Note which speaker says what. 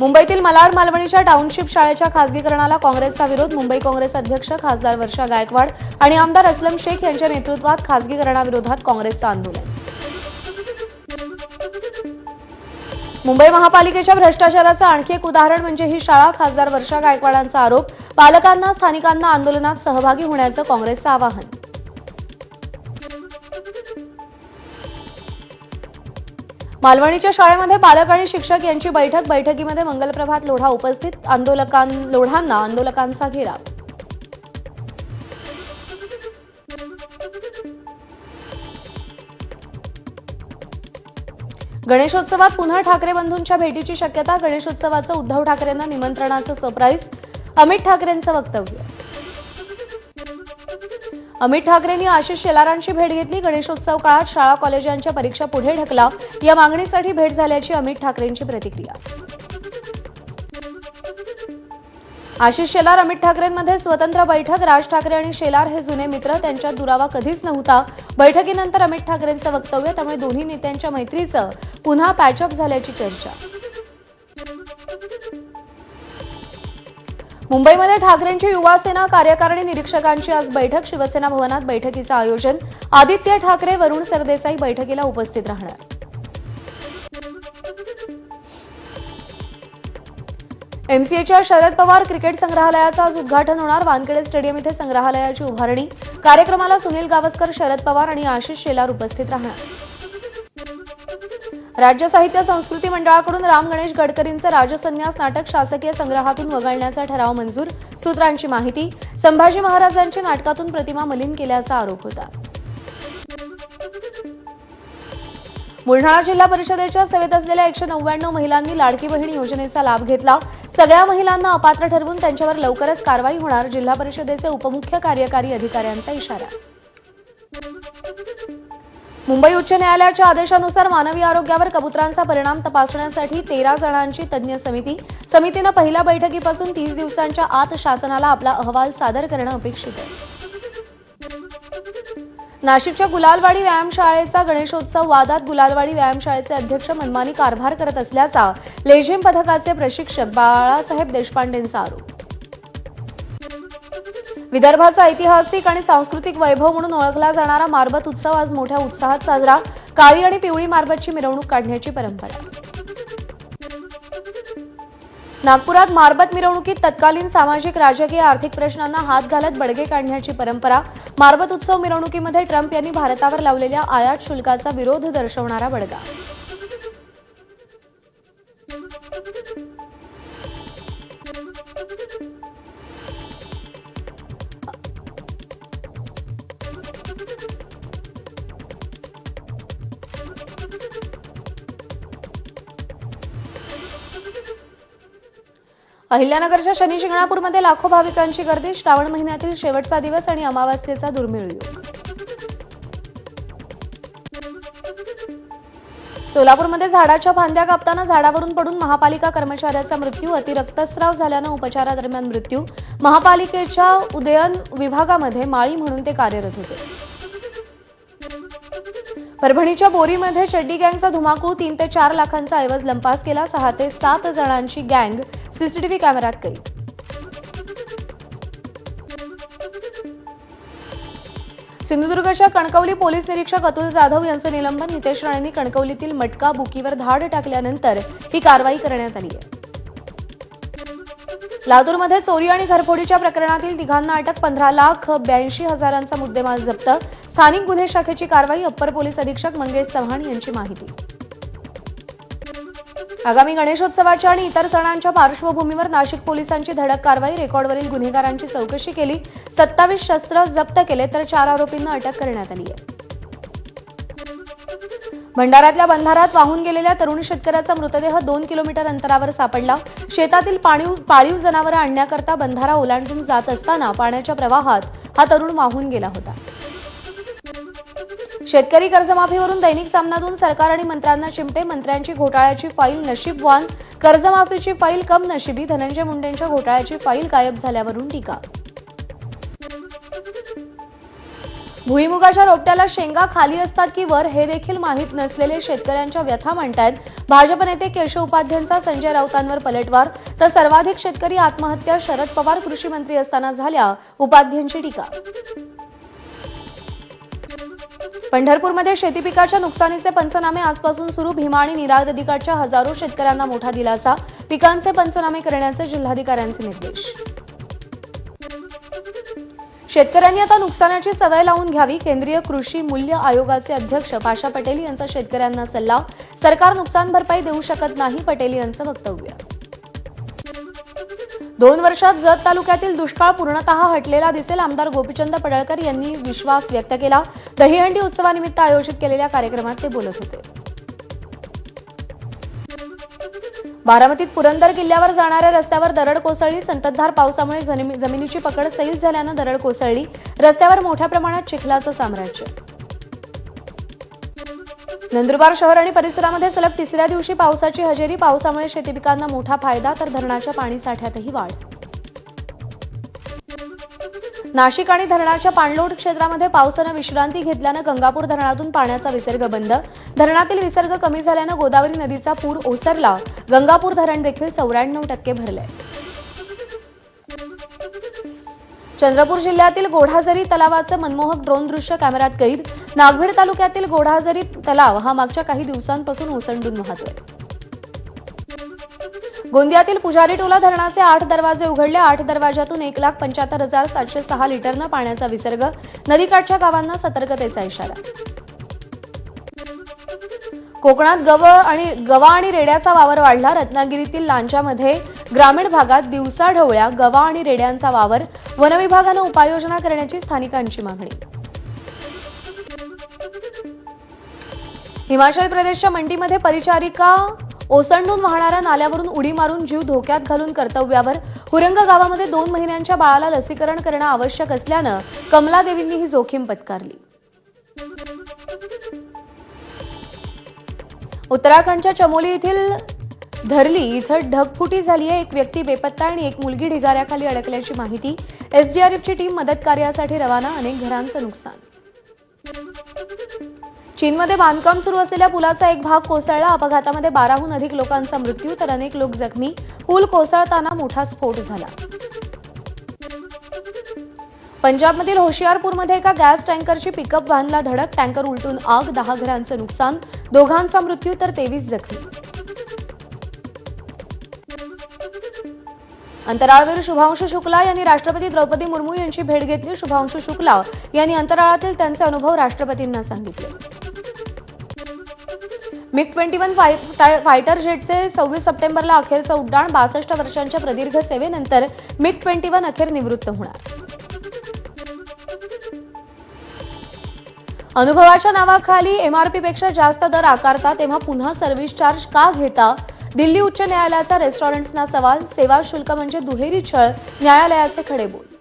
Speaker 1: मुंबईतील मलाड मालवणीच्या टाउनशिप शाळेच्या खासगीकरणाला काँग्रेसचा विरोध. मुंबई काँग्रेस अध्यक्ष खासदार वर्षा गायकवाड आणि आमदार असलम शेख यांच्या नेतृत्वात खासगीकरणाविरोधात काँग्रेसचं आंदोलन. मुंबई महापालिकेच्या भ्रष्टाचाराचं आणखी एक उदाहरण म्हणजे ही शाळा. खासदार वर्षा गायकवाडांचा आरोप पालकांना स्थानिकांना आंदोलनात सहभागी होण्याचं काँग्रेसचं आवाहन. मालवणीच्या शाळेमध्ये पालक आणि शिक्षक यांची बैठक. बैठकीमध्ये मंगलप्रभात लोढा उपस्थित. आंदोलकां लोढांना आंदोलकांचा घेराव गणेशोत्सवात पुन्हा ठाकरे बंधूंच्या भेटीची शक्यता. गणेशोत्सवाचं उद्धव ठाकरेंना निमंत्रणाचं सरप्राईज अमित ठाकरेंचं वक्तव्य. अमित ठाकरेंनी आशिष शेलारांची भेट घेतली. गणेशोत्सव काळात शाळा कॉलेजांच्या परीक्षा पुढे ढकला. या मागणीसाठी भेट झाल्याची अमित ठाकरेंची प्रतिक्रिया. आशिष शेलार अमित ठाकरेंमध्ये स्वतंत्र बैठक. राज ठाकरे आणि शेलार हे जुने मित्र. त्यांच्यात दुरावा कधीच नव्हता. बैठकीनंतर अमित ठाकरेंचं वक्तव्य त्यामुळे दोन्ही नेत्यांच्या मैत्रीचं पुन्हा पॅचअप झाल्याची चर्चा. मुंबईमध्ये ठाकरेंची युवा सेना कार्यकारिणी निरीक्षकांची आज बैठक. शिवसेना भवनात बैठकीचं आयोजन. आदित्य ठाकरे वरुण सरदेसाई बैठकीला उपस्थित राहणार. एमसीएच्या शरद पवार क्रिकेट संग्रहालयाचं आज उद्घाटन होणार. वानखेडे स्टेडियम इथे संग्रहालयाची उभारणी. कार्यक्रमाला सुनील गावस्कर शरद पवार आणि आशिष शेलार उपस्थित राहणार. राज्य साहित्य संस्कृती मंडळाकडून राम गणेश गडकरींचं राजसन्यास नाटक शासकीय संग्रहातून वगळण्याचा ठराव मंजूर सूत्रांची माहिती. संभाजी महाराजांची नाटकातून प्रतिमा मलिन केल्याचा आरोप होता. बुलढाणा जिल्हा परिषदेच्या सेवेत असलेल्या एकशे नव्याण्णव महिलांनी लाडकी बहीण योजनेचा लाभ घेतला. सगळ्या महिलांना अपात्र ठरवून त्यांच्यावर लवकरच कारवाई होणार जिल्हा परिषदेचे उपमुख्य कार्यकारी अधिकाऱ्यांचा इशारा. मुंबई उच्च न्यायालयाच्या आदेशानुसार मानवी आरोग्यावर कबुतरांचा परिणाम तपासण्यासाठी तेरा जणांची तज्ज्ञ समिती. समितीनं पहिल्या बैठकीपासून तीस दिवसांच्या आत शासनाला आपला अहवाल सादर करणं अपेक्षित आहे. नाशिकच्या गुलालवाडी व्यायामशाळेचा गणेशोत्सव वादात गुलालवाडी व्यायामशाळेचे अध्यक्ष मनमानी कारभार करत असल्याचा लेझिम पथकाचे प्रशिक्षक बाळासाहेब देशपांडेंचा आरोप. विदर्भाचा ऐतिहासिक आणि सांस्कृतिक वैभव म्हणून ओळखला जाणारा मारबत उत्सव आज मोठ्या उत्साहात साजरा. काळी आणि पिवळी मारबतची मिरवणूक काढण्याची परंपरा. नागपुरात मारबत मिरवणुकीत तत्कालीन सामाजिक राजकीय आर्थिक प्रश्नांना हात घालत बडगे काढण्याची परंपरा. मारबत उत्सव मिरवणुकीमध्ये ट्रम्प यांनी भारतावर लावलेल्या आयात शुल्काचा विरोध दर्शवणारा बडगा. अहिल्यानगरच्या शनी शिंगणापूरमध्ये लाखो भाविकांची गर्दी श्रावण महिन्यातील शेवटचा दिवस आणि अमावास्येचा दुर्मिळ योग. सोलापूरमध्ये झाडाच्या फांद्या कापताना झाडावरून पडून महापालिका कर्मचाऱ्याचा मृत्यू अतिरक्तस्राव झाल्यानं उपचारादरम्यान मृत्यू. महापालिकेच्या उदयन विभागामध्ये माळी म्हणून ते कार्यरत होते. परभणीच्या बोरीमध्ये चड्डी गँगचा धुमाकूळ तीन ते चार लाखांचा ऐवज लंपास केला. सहा ते सात जणांची गँग सीसीटीव्ही कॅमेऱ्यात कैद सिंधुदुर्गच्या कणकवली पोलीस निरीक्षक अतुल जाधव यांचं निलंबन नितेश राणेंनी कणकवलीतील मटका बुकीवर धाड टाकल्यानंतर ही कारवाई करण्यात आली आहे. लातूरमध्ये चोरी आणि घरफोडीच्या प्रकरणातील तिघांना अटक पंधरा लाख ब्याऐंशी हजारांचा मुद्देमाल जप्त. स्थानिक गुन्हे शाखेची कारवाई अप्पर पोलीस अधीक्षक मंगेश चव्हाण यांची माहिती. आगामी गणेशोत्सवाच्या आणि इतर सणांच्या पार्श्वभूमीवर नाशिक पोलिसांची धडक कारवाई रेकॉर्डवरील गुन्हेगारांची चौकशी केली सत्तावीस शस्त्र जप्त केले तर चार आरोपींना अटक करण्यात आली आहे. भंडाऱ्यातल्या बंधारात वाहून गेलेल्या तरुण शेतकऱ्याचा मृतदेह दोन किलोमीटर अंतरावर सापडला. शेतातील पाणीव पाळीव जनावरं आणण्याकरता बंधारा ओलांडून जात असताना पाण्याच्या प्रवाहात हा तरुण वाहून गेला होता. शेतकरी कर्जमाफीवरून दैनिक सामनातून सरकार आणि मंत्र्यांना चिमटे मंत्र्यांची घोटाळ्याची फाईल नशीबवान कर्जमाफीची फाईल कम नशिबी धनंजय मुंडेंच्या घोटाळ्याची फाईल गायब झाल्यावरून टीका. भुईमुगाच्या रोपट्याला शेंगा खाली असतात की वर हे देखील माहीत नसलेले शेतकऱ्यांच्या व्यथा मांडतायत भाजप नेते केशव उपाध्यांचा संजय राऊतांवर पलटवार. तर सर्वाधिक शेतकरी आत्महत्या शरद पवार कृषी मंत्री असताना झाल्या उपाध्यांची टीका. पंढरपूरमध्ये शेती पिकाच्या नुकसानीचे पंचनामे आजपासून सुरू. भीमा आणि निराळ नदीकाठच्या हजारो शेतकऱ्यांना मोठा दिलासा. पिकांचे पंचनामे करण्याचे जिल्हाधिकाऱ्यांचे निर्देश. शेतकऱ्यांनी आता नुकसानाची सवय लावून घ्यावी. केंद्रीय कृषी मूल्य आयोगाचे अध्यक्ष पाशा पटेल यांचा शेतकऱ्यांना सल्ला. सरकार नुकसान भरपाई देऊ शकत नाही पटेल यांचं वक्तव्य. दोन वर्षात जत तालुक्यातील दुष्काळ पूर्णतः हटलेला दिसेल आमदार गोपीचंद पडळकर यांनी विश्वास व्यक्त केला. दहीहंडी उत्सवानिमित्त आयोजित केलेल्या कार्यक्रमात ते बोलत होते. बारामतीत पुरंदर किल्ल्यावर जाणाऱ्या रस्त्यावर दरड कोसळली. संततधार पावसामुळे जमिनी- जमिनीची पकड सैल झाल्यानं दरड कोसळली. रस्त्यावर मोठ्या प्रमाणात चिखलाचं साम्राज्य. नंदुरबार शहर आणि परिसरामध्ये सलग तिसऱ्या दिवशी पावसाची हजेरी. पावसामुळे शेती पिकांना मोठा फायदा तर धरणाच्या पाणीसाठ्यातही वाढ. नाशिक आणि धरणाच्या पाणलोट क्षेत्रामध्ये पावसानं विश्रांती घेतल्यानं गंगापूर धरणातून पाण्याचा विसर्ग बंद. धरणातील विसर्ग कमी झाल्यानं गोदावरी नदीचा पूर ओसरला. गंगापूर धरण देखील चौऱ्याण्णव टक्के भरलंय. चंद्रपूर जिल्ह्यातील गोढाझरी तलावाचं मनमोहक ड्रोन दृश्य कॅमेऱ्यात कैद. नागभीड तालुक्यातील गोढाझरी तलाव हा मागच्या काही दिवसांपासून ओसंडून वाहतोय. गोंदियातील पुजारी टोला धरणाचे आठ दरवाजे उघडले. आठ दरवाजातून एक लाख पंच्याहत्तर हजार सातशे सहा लिटरनं पाण्याचा विसर्ग नदीकाठच्या गावांना सतर्कतेचा इशारा. कोकणात गव आणि गवा आणि रेड्याचा वावर वाढला. रत्नागिरीतील लांजामध्ये ग्रामीण भागात दिवसाढवळ्या गवा आणि रेड्यांचा वावर वनविभागानं उपाययोजना करण्याची स्थानिकांची मागणी. हिमाचल प्रदेशच्या मंडीमध्ये परिचारिका ओसंडून वाहणाऱ्या नाल्यावरून उडी मारून जीव धोक्यात घालून कर्तव्यावर. हुरंग गावामध्ये दोन महिन्यांच्या बाळाला लसीकरण करणं आवश्यक असल्यानं कमला देवींनी ही जोखीम पत्कारली. उत्तराखंडच्या चमोली येथील धरली इथं ढगफुटी झाली आहे. एक व्यक्ती बेपत्ता आणि एक मुलगी ढिगाऱ्याखाली अडकल्याची माहिती. एसडीआरएफची टीम मदत कार्यासाठी रवाना अनेक घरांचं नुकसान. चीनमध्ये बांधकाम सुरू असलेल्या पुलाचा एक भाग कोसळला. अपघातामध्ये बाराहून अधिक लोकांचा मृत्यू तर अनेक लोक जखमी. पूल कोसळताना मोठा स्फोट झाला. पंजाबमधील होशियारपूरमध्ये एका गॅस टँकरची पिकअप व्हॅनला धडक. टँकर उलटून आग दहा घरांचं नुकसान दोघांचा मृत्यू तर तेवीस जखमी. अंतराळवीर शुभांशु शुक्ला यांनी राष्ट्रपती द्रौपदी मुर्मू यांची भेट घेतली. शुभांशु शुक्ला यांनी अंतराळातील त्यांचे अनुभव राष्ट्रपतींना सांगितले. मिग ट्वेंटी वन फायटर जेटचे सव्वीस सप्टेंबरला अखेरचं उड्डाण बासष्ट वर्षांच्या प्रदीर्घ सेवेनंतर मिग ट्वेंटी वन अखेर निवृत्त होणार. अनुभवाच्या नावाखाली एमआरपीपेक्षा जास्त दर आकारता तेव्हा पुन्हा सर्व्हिस चार्ज का घेता? दिल्ली उच्च न्यायालयाचा रेस्टॉरंट्सना सवाल सेवा शुल्क म्हणजे दुहेरी छळ न्यायालयाचे खडे बोल